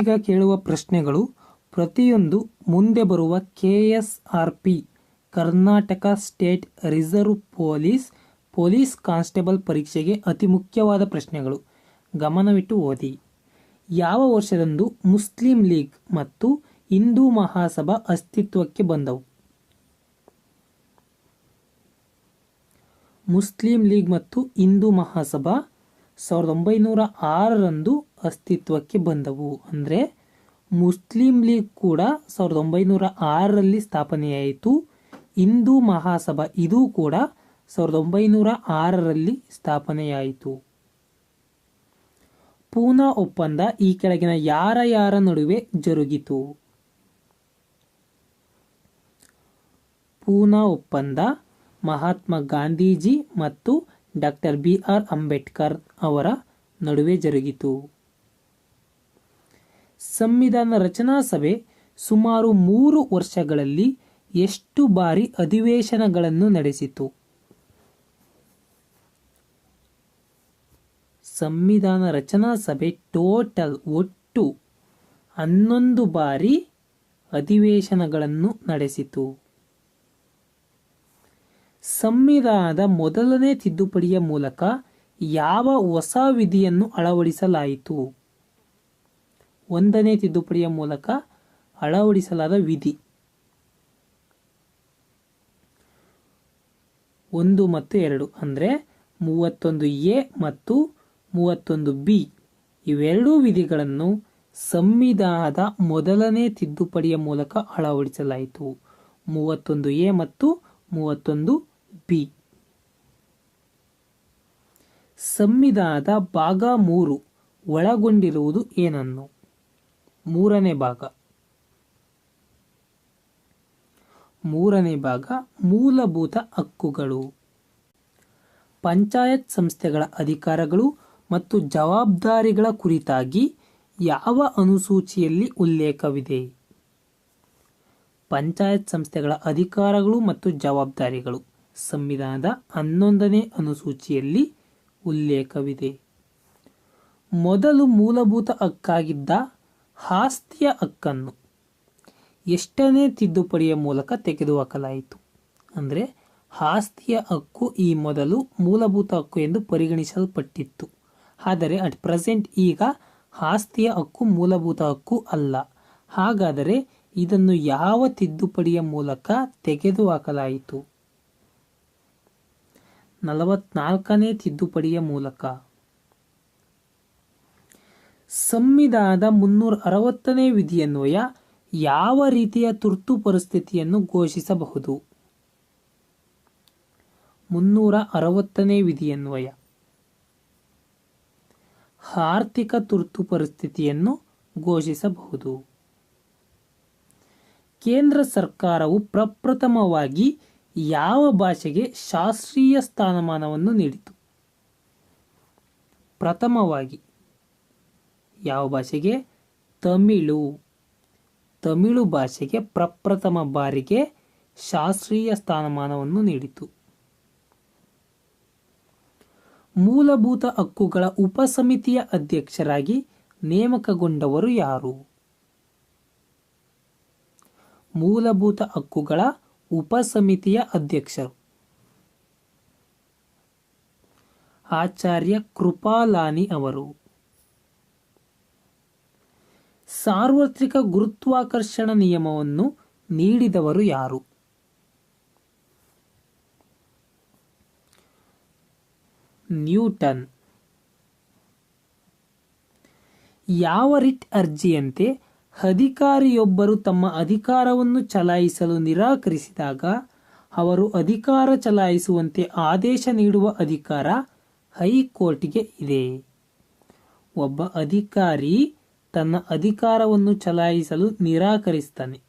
ಈಗ ಕೇಳುವ ಪ್ರಶ್ನೆಗಳು ಪ್ರತಿಯೊಂದು ಮುಂದೆ ಬರುವ K S R P, Karnataka state reserve police police constable ಪರೀಕ್ಷೆಗೆ ಅತಿ ಮುಖ್ಯವಾದ ಪ್ರಶ್ನೆಗಳು. ಗಮನವಿಟ್ಟು ಓದಿ. ಯಾವ ವರ್ಷದಂದು ಮುಸ್ಲಿಂ ಲೀಗ್ ಮತ್ತು ಹಿಂದೂ ಮಹಾಸಭಾ ಅಸ್ತಿತ್ವಕ್ಕೆ ಬಂದವು? ಮುಸ್ಲಿಂ ಲೀಗ್ ಮತ್ತು ಹಿಂದೂ ಮಹಾಸಭಾ ಸಾವಿರದ ಒಂಬೈನೂರ ಆರರಂದು ಅಸ್ತಿತ್ವಕ್ಕೆ ಬಂದವು. ಅಂದರೆ ಮುಸ್ಲಿಂ ಲೀಗ್ ಕೂಡ ಸಾವಿರದ ಒಂಬೈನೂರ ಆರರಲ್ಲಿ ಸ್ಥಾಪನೆಯಾಯಿತು. ಹಿಂದೂ ಮಹಾಸಭಾ ಇದು ಕೂಡ ಸಾವಿರದ ಒಂಬೈನೂರ ಆರರಲ್ಲಿ ಸ್ಥಾಪನೆಯಾಯಿತು. ಪೂನಾ ಒಪ್ಪಂದ ಈ ಕೆಳಗಿನ ಯಾರ ಯಾರ ನಡುವೆ ಜರುಗಿತು? ಪೂನಾ ಒಪ್ಪಂದ ಮಹಾತ್ಮ ಗಾಂಧೀಜಿ ಮತ್ತು ಡಾಕ್ಟರ್ ಬಿ ಆರ್ ಅಂಬೇಡ್ಕರ್ ಅವರ ನಡುವೆ ಜರುಗಿತು. ಸಂವಿಧಾನ ರಚನಾ ಸಭೆ ಸುಮಾರು ಮೂರು ವರ್ಷಗಳಲ್ಲಿ ಎಷ್ಟು ಬಾರಿ ಅಧಿವೇಶನಗಳನ್ನು ನಡೆಸಿತು? ಸಂವಿಧಾನ ರಚನಾ ಸಭೆ ಟೋಟಲ್ ಒಟ್ಟು ಹನ್ನೊಂದು ಬಾರಿ ಅಧಿವೇಶನಗಳನ್ನು ನಡೆಸಿತು. ಸಂವಿಧಾನದ ಮೊದಲನೇ ತಿದ್ದುಪಡಿಯ ಮೂಲಕ ಯಾವ ಹೊಸ ವಿಧಿಯನ್ನು ಅಳವಡಿಸಲಾಯಿತು? ಒಂದನೇ ತಿದ್ದುಪಡಿಯ ಮೂಲಕ ಅಳವಡಿಸಲಾದ ವಿಧಿ. ಒಂದು ಮತ್ತು ಎರಡು ಅಂದರೆ ಮೂವತ್ತೊಂದು ಎ ಮತ್ತು ಮೂವತ್ತೊಂದು ಬಿ. ಇವೆರಡೂ ವಿಧಿಗಳನ್ನು ಸಂವಿಧಾನದ ಮೊದಲನೇ ತಿದ್ದುಪಡಿಯ ಮೂಲಕ ಅಳವಡಿಸಲಾಯಿತು. ಮೂವತ್ತೊಂದು ಎ ಮತ್ತು ಮೂವತ್ತೊಂದು ಬಿ. ಸಂವಿಧಾನದ ಭಾಗ ಮೂರು ಒಳಗೊಂಡಿರುವುದು ಏನನ್ನು? ಮೂರನೇ ಭಾಗ. ಮೂರನೇ ಭಾಗ, ಮೂಲಭೂತ ಹಕ್ಕುಗಳು. ಪಂಚಾಯತ್ ಸಂಸ್ಥೆಗಳ ಅಧಿಕಾರಗಳು ಮತ್ತು ಜವಾಬ್ದಾರಿಗಳ ಕುರಿತಾಗಿ ಯಾವ ಅನುಸೂಚಿಯಲ್ಲಿ ಉಲ್ಲೇಖವಿದೆ? ಪಂಚಾಯತ್ ಸಂಸ್ಥೆಗಳ ಅಧಿಕಾರಗಳು ಮತ್ತು ಜವಾಬ್ದಾರಿಗಳು. ಸಂವಿಧಾನದ ಹನ್ನೊಂದನೇ ಅನುಸೂಚಿಯಲ್ಲಿ ಉಲ್ಲೇಖವಿದೆ. ಮೊದಲು ಮೂಲಭೂತ ಹಕ್ಕಾಗಿದ್ದ ಆಸ್ತಿಯ ಹಕ್ಕನ್ನು ಎಷ್ಟನೇ ತಿದ್ದುಪಡಿಯ ಮೂಲಕ ತೆಗೆದುಹಾಕಲಾಯಿತು? ಅಂದರೆ ಆಸ್ತಿಯ ಹಕ್ಕು ಈ ಮೊದಲು ಮೂಲಭೂತ ಹಕ್ಕು ಎಂದು ಪರಿಗಣಿಸಲ್ಪಟ್ಟಿತ್ತು. ಆದರೆ ಅಟ್ ಪ್ರೆಸೆಂಟ್ ಈಗ ಆಸ್ತಿಯ ಹಕ್ಕು ಮೂಲಭೂತ ಹಕ್ಕು ಅಲ್ಲ. ಹಾಗಾದರೆ ಇದನ್ನು ಯಾವ ತಿದ್ದುಪಡಿಯ ಮೂಲಕ ತೆಗೆದುಹಾಕಲಾಯಿತು? ನಲವತ್ನಾಲ್ಕನೇ ತಿದ್ದುಪಡಿಯ ಮೂಲಕ. ಸಂವಿಧಾನದ ಮುನ್ನೂರ ಅರವತ್ತನೇ ವಿಧಿಯನ್ವಯ ಯಾವ ರೀತಿಯ ತುರ್ತು ಪರಿಸ್ಥಿತಿಯನ್ನು ಘೋಷಿಸಬಹುದು? ಮುನ್ನೂರ ಅರವತ್ತನೇ ವಿಧಿಯನ್ವಯ. ಆರ್ಥಿಕ ತುರ್ತು ಪರಿಸ್ಥಿತಿಯನ್ನು ಘೋಷಿಸಬಹುದು. ಕೇಂದ್ರ ಸರ್ಕಾರವು ಪ್ರಪ್ರಥಮವಾಗಿ ಯಾವ ಭಾಷೆಗೆ ಶಾಸ್ತ್ರೀಯ ಸ್ಥಾನಮಾನವನ್ನು ನೀಡಿತು? ಪ್ರಥಮವಾಗಿ ಯಾವ ಭಾಷೆಗೆ? ತಮಿಳು. ತಮಿಳು ಭಾಷೆಗೆ ಪ್ರಪ್ರಥಮ ಬಾರಿಗೆ ಶಾಸ್ತ್ರೀಯ ಸ್ಥಾನಮಾನವನ್ನು ನೀಡಿತು. ಮೂಲಭೂತ ಹಕ್ಕುಗಳ ಉಪಸಮಿತಿಯ ಅಧ್ಯಕ್ಷರಾಗಿ ನೇಮಕಗೊಂಡವರು ಯಾರು? ಮೂಲಭೂತ ಹಕ್ಕುಗಳ ಉಪಸಮಿತಿಯ ಅಧ್ಯಕ್ಷರು. ಆಚಾರ್ಯ ಕೃಪಾಲಾನಿ ಅವರು. ಸಾರ್ವತ್ರಿಕ ಗುರುತ್ವಾಕರ್ಷಣ ನಿಯಮವನ್ನು ನೀಡಿದವರು ಯಾರು? ನ್ಯೂಟನ್. ಯಾವ ರಿಟ್ ಅರ್ಜಿಯಂತೆ ಅಧಿಕಾರಿಯೊಬ್ಬರು ತಮ್ಮ ಅಧಿಕಾರವನ್ನು ಚಲಾಯಿಸಲು ನಿರಾಕರಿಸಿದಾಗ ಅವರು ಅಧಿಕಾರ ಚಲಾಯಿಸುವಂತೆ ಆದೇಶ ನೀಡುವ ಅಧಿಕಾರ ಹೈಕೋರ್ಟ್ಗೆ ಇದೆ. ಒಬ್ಬ ಅಧಿಕಾರಿ ತನ್ನ ಅಧಿಕಾರವನ್ನು ಚಲಾಯಿಸಲು ನಿರಾಕರಿಸ್ತಾನೆ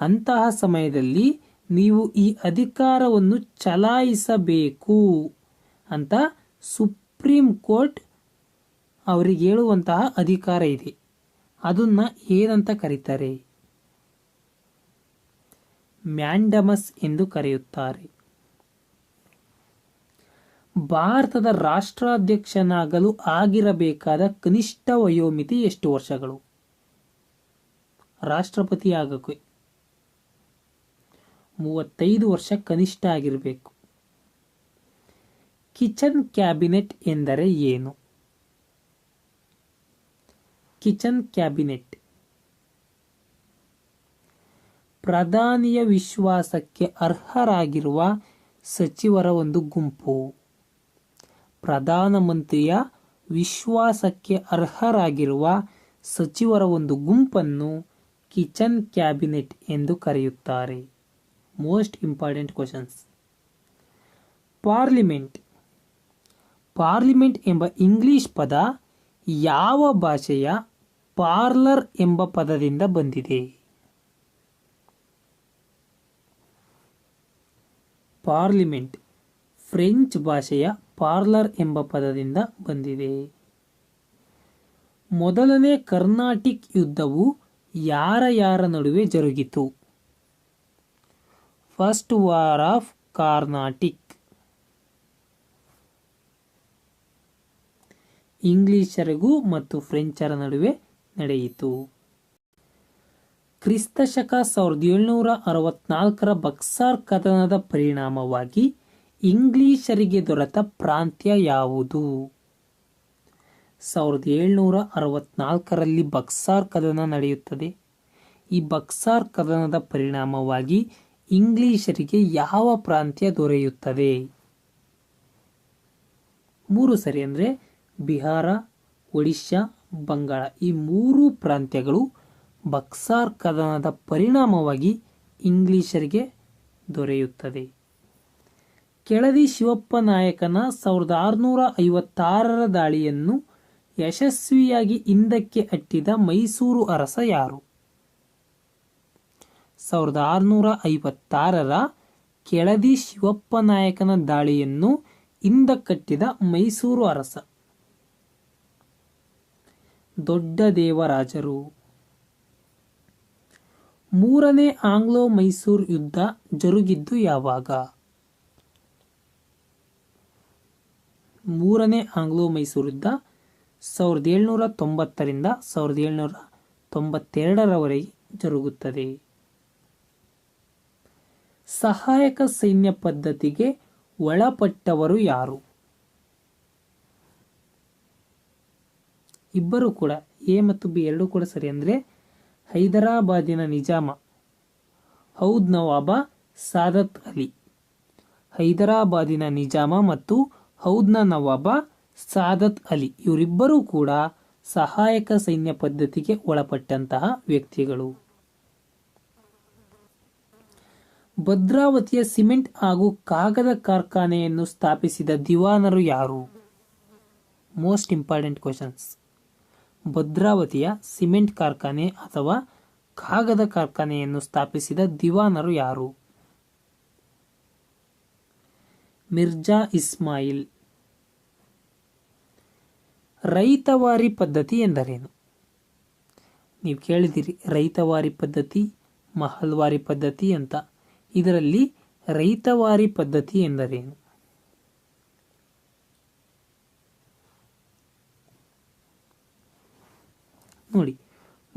ಅಂತಹ ಸಮಯದಲ್ಲಿ ನೀವು ಈ ಅಧಿಕಾರವನ್ನು ಚಲಾಯಿಸಬೇಕು ಅಂತ ಸುಪ್ರೀಂ ಕೋರ್ಟ್ ಅವರಿಗೆ ಹೇಳುವಂತಹ ಅಧಿಕಾರ ಇದೆ. ಅದನ್ನ ಏನಂತ ಕರೀತಾರೆ? ಮ್ಯಾಂಡಮಸ್ ಎಂದು ಕರೆಯುತ್ತಾರೆ. ಭಾರತದ ರಾಷ್ಟ್ರಾಧ್ಯಕ್ಷನಾಗಲು ಆಗಿರಬೇಕಾದ ಕನಿಷ್ಠ ವಯೋಮಿತಿ ಎಷ್ಟು ವರ್ಷಗಳು? ರಾಷ್ಟ್ರಪತಿ ಆಗಕ್ಕೆ ಮೂವತ್ತೈದು ವರ್ಷ ಕನಿಷ್ಠ ಆಗಿರಬೇಕು. ಕಿಚನ್ ಕ್ಯಾಬಿನೆಟ್ ಎಂದರೆ ಏನು? ಕಿಚನ್ ಕ್ಯಾಬಿನೆಟ್ ಪ್ರಧಾನಿಯ ವಿಶ್ವಾಸಕ್ಕೆ ಅರ್ಹರಾಗಿರುವ ಸಚಿವರ ಒಂದು ಗುಂಪು. ಪ್ರಧಾನಮಂತ್ರಿಯ ವಿಶ್ವಾಸಕ್ಕೆ ಅರ್ಹರಾಗಿರುವ ಸಚಿವರ ಒಂದು ಗುಂಪನ್ನು ಕಿಚನ್ ಕ್ಯಾಬಿನೆಟ್ ಎಂದು ಕರೆಯುತ್ತಾರೆ. Most important questions parliament parliament ಎಂಬ ಇಂಗ್ಲಿಷ್ ಪದ ಯಾವ ಭಾಷೆಯ ಪಾರ್ಲರ್ ಎಂಬ ಪದದಿಂದ ಬಂದಿದೆ? ಪಾರ್ಲಿಮೆಂಟ್ ಫ್ರೆಂಚ್ ಭಾಷೆಯ ಪಾರ್ಲರ್ ಎಂಬ ಪದದಿಂದ ಬಂದಿದೆ. ಮೊದಲನೇ ಕರ್ನಾಟಿಕ್ ಯುದ್ಧವು ಯಾರ ಯಾರ ನಡುವೆ ಜರುಗಿತು? ಫಸ್ಟ್ ವಾರ್ ಆಫ್ ಕಾರ್ನಾಟಿಕ್ ಇಂಗ್ಲಿಷರಿಗೂ ಮತ್ತು ಫ್ರೆಂಚರ ನಡುವೆ ನಡೆಯಿತು. ಕ್ರಿಸ್ತಶಕ ಸಾವಿರದ ಏಳ್ನೂರ ಅರವತ್ನಾಲ್ಕರ ಬಕ್ಸಾರ್ ಕದನದ ಪರಿಣಾಮವಾಗಿ ಇಂಗ್ಲಿಷರಿಗೆ ದೊರೆತ ಪ್ರಾಂತ್ಯ ಯಾವುದು? ಸಾವಿರದ ಏಳ್ನೂರ ಅರವತ್ನಾಲ್ಕರಲ್ಲಿ ಬಕ್ಸಾರ್ ಕದನ ನಡೆಯುತ್ತದೆ. ಈ ಬಕ್ಸಾರ್ ಕದನದ ಪರಿಣಾಮವಾಗಿ ಇಂಗ್ಲಿಷರಿಗೆ ಯಾವ ಪ್ರಾಂತ್ಯ ದೊರೆಯುತ್ತದೆ? ಮೂರು ಸರಿ ಅಂದರೆ ಬಿಹಾರ, ಒಡಿಶಾ, ಬಂಗಾಳ ಈ ಮೂರು ಪ್ರಾಂತ್ಯಗಳು ಬಕ್ಸಾರ್ ಕದನದ ಪರಿಣಾಮವಾಗಿ ಇಂಗ್ಲಿಷರಿಗೆ ದೊರೆಯುತ್ತದೆ. ಕೆಳದಿ ಶಿವಪ್ಪ ನಾಯಕನ ಸಾವಿರದ ಆರುನೂರ ಐವತ್ತಾರರ ದಾಳಿಯನ್ನು ಯಶಸ್ವಿಯಾಗಿ ಹಿಂದಕ್ಕೆ ಅಟ್ಟಿದ ಮೈಸೂರು ಅರಸ ಯಾರು? ಸಾವಿರದ ಆರುನೂರ ಐವತ್ತಾರರ ಕೆಳದಿ ಶಿವಪ್ಪ ನಾಯಕನ ದಾಳಿಯನ್ನು ಹಿಂದಕ್ಕಟ್ಟಿದ ಮೈಸೂರು ಅರಸ. ದೊಡ್ಡ ದೇವರಾಜರು. ಮೂರನೇ ಆಂಗ್ಲೋ ಮೈಸೂರು ಯುದ್ಧ ಜರುಗಿದ್ದು ಯಾವಾಗ? ಮೂರನೇ ಆಂಗ್ಲೋ ಮೈಸೂರು ಯುದ್ಧ ಸಾವಿರದ ಏಳ್ನೂರ ತೊಂಬತ್ತರಿಂದ ಸಾವಿರದ ಏಳ್ನೂರ ತೊಂಬತ್ತೆರಡರವರೆಗೆ ಜರುಗುತ್ತದೆ. ಸಹಾಯಕ ಸೈನ್ಯ ಪದ್ಧತಿಗೆ ಒಳಪಟ್ಟವರು ಯಾರು? ಇಬ್ಬರು ಕೂಡ, ಎ ಮತ್ತು ಬಿ ಎರಡೂ ಕೂಡ ಸರಿ ಅಂದರೆ ಹೈದರಾಬಾದಿನ ನಿಜಾಮ, ಹೌದ್ ನವಾಬ ಸಾದತ್ ಅಲಿ. ಹೈದರಾಬಾದಿನ ನಿಜಾಮ ಮತ್ತು ಹೌದ್ನ ನವಾಬ ಸಾದತ್ ಅಲಿ. ಇವರಿಬ್ಬರೂ ಕೂಡ ಸಹಾಯಕ ಸೈನ್ಯ ಪದ್ಧತಿಗೆ ಒಳಪಟ್ಟಂತಹ ವ್ಯಕ್ತಿಗಳು. ಭದ್ರಾವತಿಯ ಸಿಮೆಂಟ್ ಹಾಗೂ ಕಾಗದ ಕಾರ್ಖಾನೆಯನ್ನು ಸ್ಥಾಪಿಸಿದ ದಿವಾನರು ಯಾರು? ಮೋಸ್ಟ್ ಇಂಪಾರ್ಟೆಂಟ್ ಕ್ವಶನ್ಸ್ ಭದ್ರಾವತಿಯ ಸಿಮೆಂಟ್ ಕಾರ್ಖಾನೆ ಅಥವಾ ಕಾಗದ ಕಾರ್ಖಾನೆಯನ್ನು ಸ್ಥಾಪಿಸಿದ ದಿವಾನರು ಯಾರು? ಮಿರ್ಜಾ ಇಸ್ಮಾಯಿಲ್. ರೈತವಾರಿ ಪದ್ಧತಿ ಎಂದರೇನು? ನೀವು ಕೇಳಿದಿರಿ, ರೈತವಾರಿ ಪದ್ಧತಿ, ಮಹಲ್ವಾರಿ ಪದ್ಧತಿ ಅಂತ. ಇದರಲ್ಲಿ ರೈತವಾರಿ ಪದ್ಧತಿ ಎಂದರೇನು? ನೋಡಿ,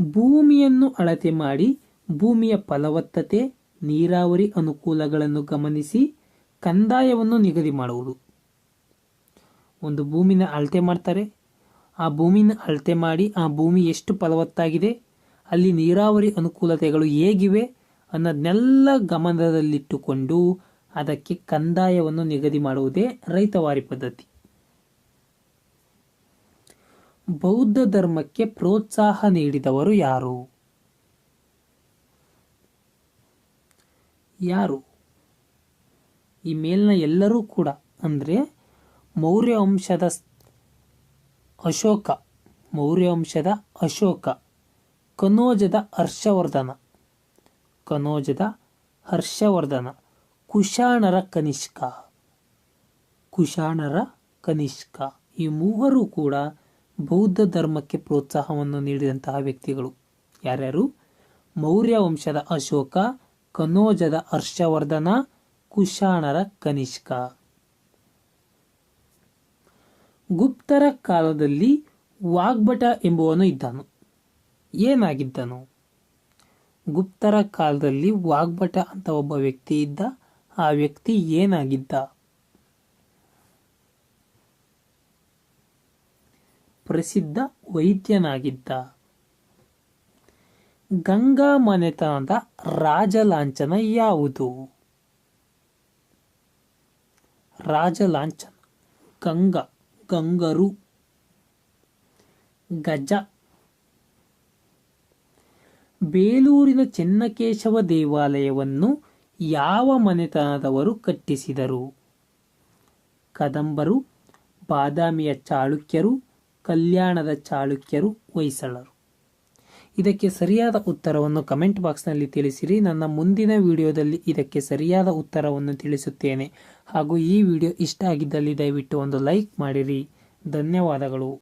ಭೂಮಿಯನ್ನು ಅಳತೆ ಮಾಡಿ ಭೂಮಿಯ ಫಲವತ್ತತೆ, ನೀರಾವರಿ ಅನುಕೂಲಗಳನ್ನು ಗಮನಿಸಿ ಕಂದಾಯವನ್ನು ನಿಗದಿ ಮಾಡುವುದು. ಒಂದು ಭೂಮಿನ ಅಳತೆ ಮಾಡ್ತಾರೆ. ಆ ಭೂಮಿನ ಅಳತೆ ಮಾಡಿ ಆ ಭೂಮಿ ಎಷ್ಟು ಫಲವತ್ತಾಗಿದೆ, ಅಲ್ಲಿ ನೀರಾವರಿ ಅನುಕೂಲತೆಗಳು ಹೇಗಿವೆ ಅನ್ನೋದನ್ನೆಲ್ಲ ಗಮನದಲ್ಲಿಟ್ಟುಕೊಂಡು ಅದಕ್ಕೆ ಕಂದಾಯವನ್ನು ನಿಗದಿ ಮಾಡುವುದೇ ರೈತವಾರಿ ಪದ್ಧತಿ. ಬೌದ್ಧ ಧರ್ಮಕ್ಕೆ ಪ್ರೋತ್ಸಾಹ ನೀಡಿದವರು ಯಾರು? ಯಾರು? ಈ ಮೇಲಿನ ಎಲ್ಲರೂ ಕೂಡ ಅಂದರೆ ಮೌರ್ಯ ವಂಶದ ಅಶೋಕ ಮೌರ್ಯ ವಂಶದ ಅಶೋಕ, ಕನೋಜದ ಹರ್ಷವರ್ಧನ ಕನೋಜದ ಹರ್ಷವರ್ಧನ, ಕುಶಾಣರ ಕನಿಷ್ಕ ಕುಶಾಣರ ಕನಿಷ್ಕ. ಈ ಮೂವರು ಕೂಡ ಬೌದ್ಧ ಧರ್ಮಕ್ಕೆ ಪ್ರೋತ್ಸಾಹವನ್ನು ನೀಡಿದಂತಹ ವ್ಯಕ್ತಿಗಳು. ಯಾರ್ಯಾರು? ಮೌರ್ಯ ವಂಶದ ಅಶೋಕ, ಕನೋಜದ ಹರ್ಷವರ್ಧನ ಕುಶಾಣರ ಕನಿಷ್ಕ ಗುಪ್ತರ ಕಾಲದಲ್ಲಿ ವಾಗ್ಭಟ ಎಂಬುವನು ಇದ್ದನು. ಏನಾಗಿದ್ದನು? ಗುಪ್ತರ ಕಾಲದಲ್ಲಿ ವಾಗ್ಭಟ ಅಂತ ಒಬ್ಬ ವ್ಯಕ್ತಿ ಇದ್ದ, ಆ ವ್ಯಕ್ತಿ ಏನಾಗಿದ್ದ? ಪ್ರಸಿದ್ಧ ವೈದ್ಯನಾಗಿದ್ದ. ಗಂಗಾ ಮನೆತನದ ರಾಜಲಾಂಛನ ಯಾವುದು? ರಾಜಲಾಂಛನ, ಗಂಗ, ಗಂಗರು, ಗಜ. ಬೇಲೂರಿನ ಚೆನ್ನಕೇಶವ ದೇವಾಲಯವನ್ನು ಯಾವ ಮನೆತನದವರು ಕಟ್ಟಿಸಿದರು? ಕದಂಬರು, ಬಾದಾಮಿಯ ಚಾಳುಕ್ಯರು, ಕಲ್ಯಾಣದ ಚಾಳುಕ್ಯರು, ಹೊಯ್ಸಳರು. ಇದಕ್ಕೆ ಸರಿಯಾದ ಉತ್ತರವನ್ನು ಕಮೆಂಟ್ ಬಾಕ್ಸ್ನಲ್ಲಿ ತಿಳಿಸಿರಿ. ನನ್ನ ಮುಂದಿನ ವಿಡಿಯೋದಲ್ಲಿ ಇದಕ್ಕೆ ಸರಿಯಾದ ಉತ್ತರವನ್ನು ತಿಳಿಸುತ್ತೇನೆ. ಹಾಗೂ ಈ ವಿಡಿಯೋ ಇಷ್ಟ ಆಗಿದ್ದಲ್ಲಿ ದಯವಿಟ್ಟು ಒಂದು ಲೈಕ್ ಮಾಡಿರಿ. ಧನ್ಯವಾದಗಳು.